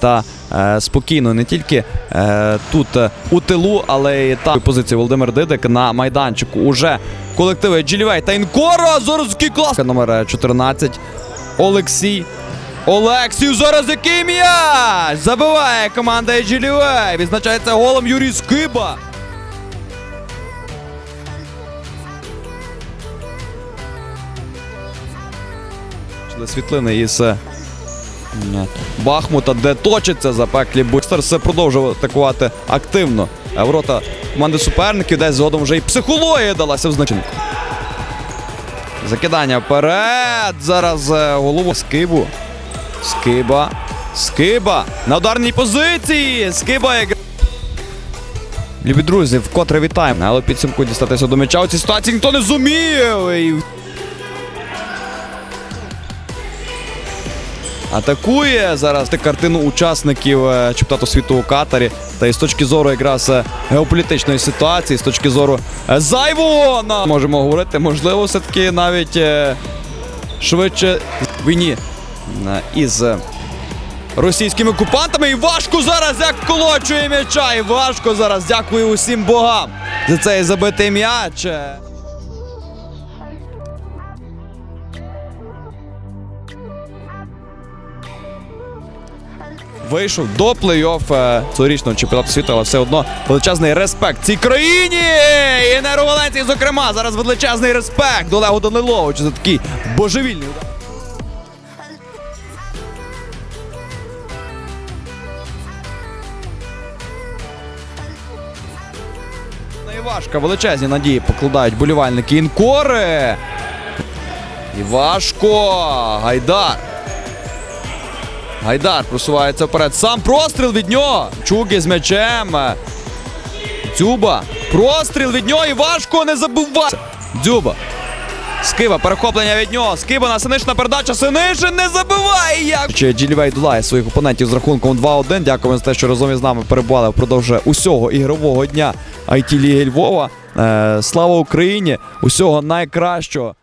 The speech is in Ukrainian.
Та е, спокійно не тільки е, тут е, у тилу, але й там позиції Володимир Дидик на майданчику. Уже колективи Джілівей та Інкора. Зараз клас. Номер е, 14. Олексій. Олексій. зараз який м'яч! Забиває команда Джілівей. Відзначається голом Юрій Скиба. Світлини із е, Бахмута, де точиться запеклі бої. Стерс продовжував атакувати активно. А ворота команди суперників десь згодом вже і психологія далася в значенку. Закидання вперед. Зараз е, голову Скибу. Скиба. Скиба. На ударній позиції. Скиба як. Любі друзі, вкотре вітаємо. Але підсумку дістатися до м'яча. У цій ситуації ніхто не зумів. І атакує зараз ти картину учасників е, чемпіонату світу у Катарі. Та і з точки зору якраз е, геополітичної ситуації, з точки зору е, зайвого на можемо говорити, можливо, все-таки навіть швидше війні із російськими окупантами. І важко зараз як колочує м'яча. І важко зараз. Дякую усім богам за цей забитий м'яч. Вийшов до плей-офф е, цьогорічного чемпіонату світу, але все одно величезний респект цій країні! І Енерговаленції, зокрема, зараз величезний респект Олегу Даниловичу за такий божевільний удар. Величезні надії покладають болівальники інкори. Івашко! Гайдар! Гайдар просувається вперед. Сам простріл від нього. Чуги з м'ячем. Дзюба. Простріл від нього і важко не забувати. Дзюба. Скиба, перехоплення від нього. Скиба на Синишина передача. Синишин не забиває як. Чи Джилівей долає своїх опонентів з рахунком 2-1. Дякуємо за те, що разом із нами перебували впродовж усього ігрового дня IT Ліги Львова. Е, слава Україні! Усього найкращого.